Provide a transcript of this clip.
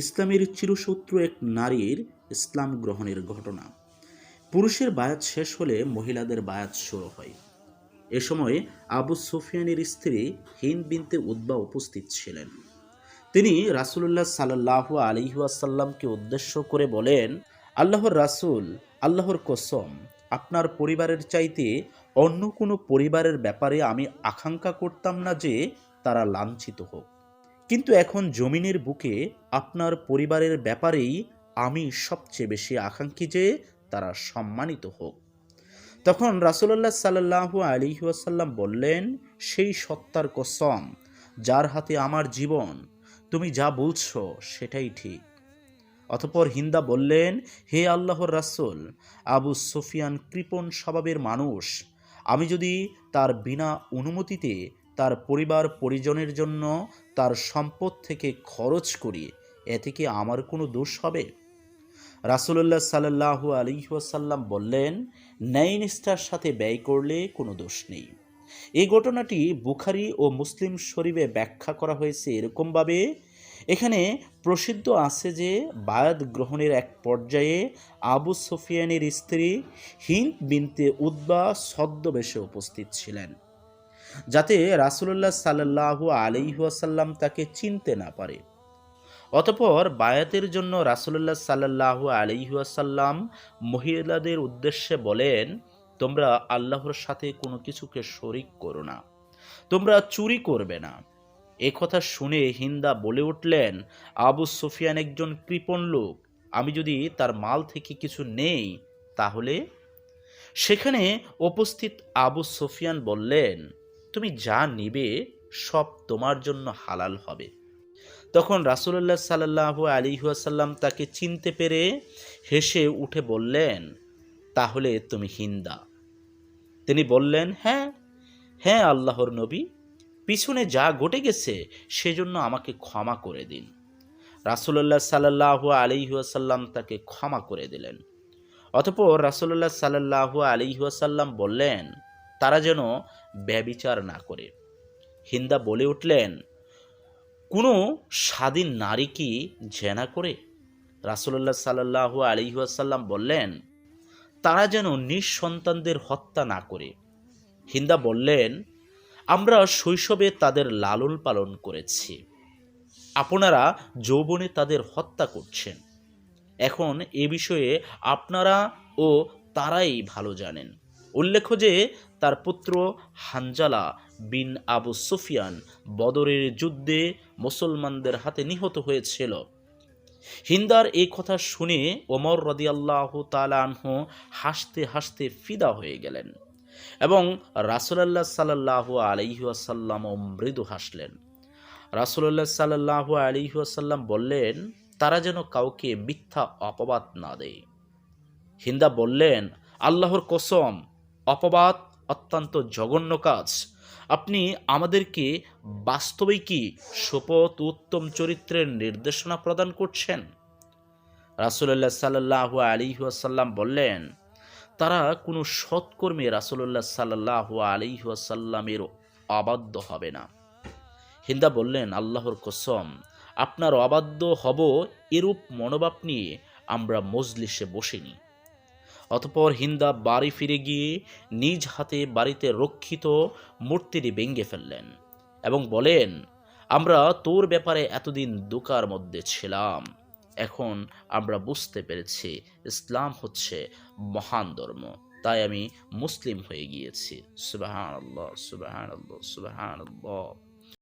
ইসলামের চিরশত্রু এক নারীর ইসলাম গ্রহণের ঘটনা। পুরুষের বায়াত শেষ হলে মহিলাদের বায়াত শুরু হয়। এ সময় আবু সুফিয়ানের স্ত্রী হিন্দ বিনতে উদ্বা উপস্থিত ছিলেন। তিনি রাসুলুল্লাহ সাল্লাহ আলিহাসাল্লামকে উদ্দেশ্য করে বলেন, আল্লাহর রাসূল, আল্লাহর কসম, আপনার পরিবারের চাইতে অন্য কোনো পরিবারের ব্যাপারে আমি আকাঙ্ক্ষা করতাম না যে তারা লাঞ্ছিত হোক। কিন্তু এখন জমিনের বুকে আপনার পরিবারের ব্যাপারেই আমি সবচেয়ে বেশি আকাঙ্ক্ষী যে তারা সম্মানিত হোক। তখন রাসুল্লাহ সাল্লাহ আলিহাসাল্লাম বললেন, সেই সত্তার কসম যার হাতে আমার জীবন, তুমি যা বলছো সেটাই ঠিক। অতপর হিন্দা বললেন, হে আল্লাহর রাসূল, আবু সুফিয়ান কৃপণ স্বভাবের মানুষ আমি যদি তার বিনা অনুমতিতে তার পরিবার পরিজনের জন্য তার সম্পদ থেকে খরচ করি এতে কি আমার কোনো দোষ হবে? রাসুলুল্লাহ সাল্লাহ আলিহাসাল্লাম বললেন, ন্যায় নিষ্ঠার সাথে ব্যয় করলে কোনো দোষ নেই। এই ঘটনাটি বুখারি ও মুসলিম শরীফে ব্যাখ্যা করা হয়েছে এরকমভাবে এখানে প্রসিদ্ধ আছে যে বায়াত গ্রহণের এক পর্যায়ে আবু সুফিয়ানের স্ত্রী হিন্দ বিনতে উদ্বা ছদ্মবেশে উপস্থিত ছিলেন, যাতে রাসুলুল্লাহ সাল্লাহ আলিহাসাল্লাম তাকে চিনতে না পারে। অতপর বায়াতের জন্য রাসুলুল্লাহ সাল্লাহ আলিহাসাল্লাম মহিলাদের উদ্দেশ্যে বলেন, তোমরা আল্লাহর সাথে কোনো কিছুকে শরিক করো না। তোমরা চুরি করবে না। কথা শুনে হিন্দা বলে উঠলেন, আবু সুফিয়ান একজন কৃপণ লোক, আমি যদি তার মাল থেকে কিছু নেই, তাহলে? সেখানে উপস্থিত আবু সুফিয়ান বললেন, তুমি যা নিবে, সব তোমার জন্য হালাল হবে। তখন রাসুল্লাহ সাল্লাহ আলিহাসাল্লাম তাকে চিনতে পেরে হেসে উঠে বললেন, তাহলে তুমি হিন্দা? তিনি বললেন হ্যাঁ হ্যাঁ আল্লাহর নবী। পিছনে যা ঘটে গেছে, সেজন্য আমাকে ক্ষমা করে দিন। রাসুল্লাহ সাল্লাহ আলিহাসাল্লাম তাকে ক্ষমা করে দিলেন। অতপর রাসুল্লাহ সাল্লাহ আলিহাসাল্লাম বললেন, তারা যেন ব্যবিচার না করে। হিন্দা বলে উঠলেন, কোনো স্বাধীন নারী কি জেনা করে? রাসুল্লাহ সাল্লাহ আলিহাসাল্লাম বললেন, তারা যেন নিঃসন্তানদের হত্যা না করে। হিন্দা বললেন আমরা শৈশবে তাদের লালন পালন করেছি। আপনারা যৌবনে তাদের হত্যা করছেন। এখন এ বিষয়ে আপনারা ও তারাই ভালো জানেন। উল্লেখ্য যে, তার পুত্র হানজালা বিন আবু সুফিয়ান বদরের যুদ্ধে মুসলমানদের হাতে নিহত হয়েছিল। হিন্দার এই কথা শুনে ওমর রদিয়াল্লাহ তালাহ হাসতে হাসতে ফিদা হয়ে গেলেন। এবং রাসুলাল্লাহ সাল্লাহ আলহিহাসাল্লামও মৃদু হাসলেন। রাসুলাল্লাহ সাল্লাহ আলহিহাসাল্লাম বললেন, তারা যেন কাউকে মিথ্যা অপবাদ না দেয়। হিন্দা বললেন, আল্লাহর কসম, অপবাদ অত্যন্ত জঘন্য কাজ। আপনি আমাদেরকে বাস্তবেই কি শপথ উত্তম চরিত্রের নির্দেশনা প্রদান করছেন। রাসুল্লাহ সাল্লাহ আলিহাসাল্লাম বললেন তারা কোনো সৎকর্মে রাসুল্লাহ সাল্লাহ আলিহাসাল্লামের অবাধ্য হবে না। হিন্দা বললেন, আল্লাহর কসম, আপনার অবাধ্য হব এরূপ মনোভাব নিয়ে আমরা মজলিসে বসিনি। অতপর হিন্দা বাড়ি ফিরে গিয়ে নিজ হাতে বাড়িতে রক্ষিত মূর্তিটি ভেঙ্গে ফেললেন এবং বলেন, আমরা তোর ব্যাপারে এতদিন দোকার মধ্যে ছিলাম। এখন আমরা বুঝতে পেরেছি ইসলাম হচ্ছে মহান ধর্ম। তাই আমি মুসলিম হয়ে গিয়েছি। সুবাহান আল্লাহ সুবাহান আল্লাহ সুবাহান আল্লাহ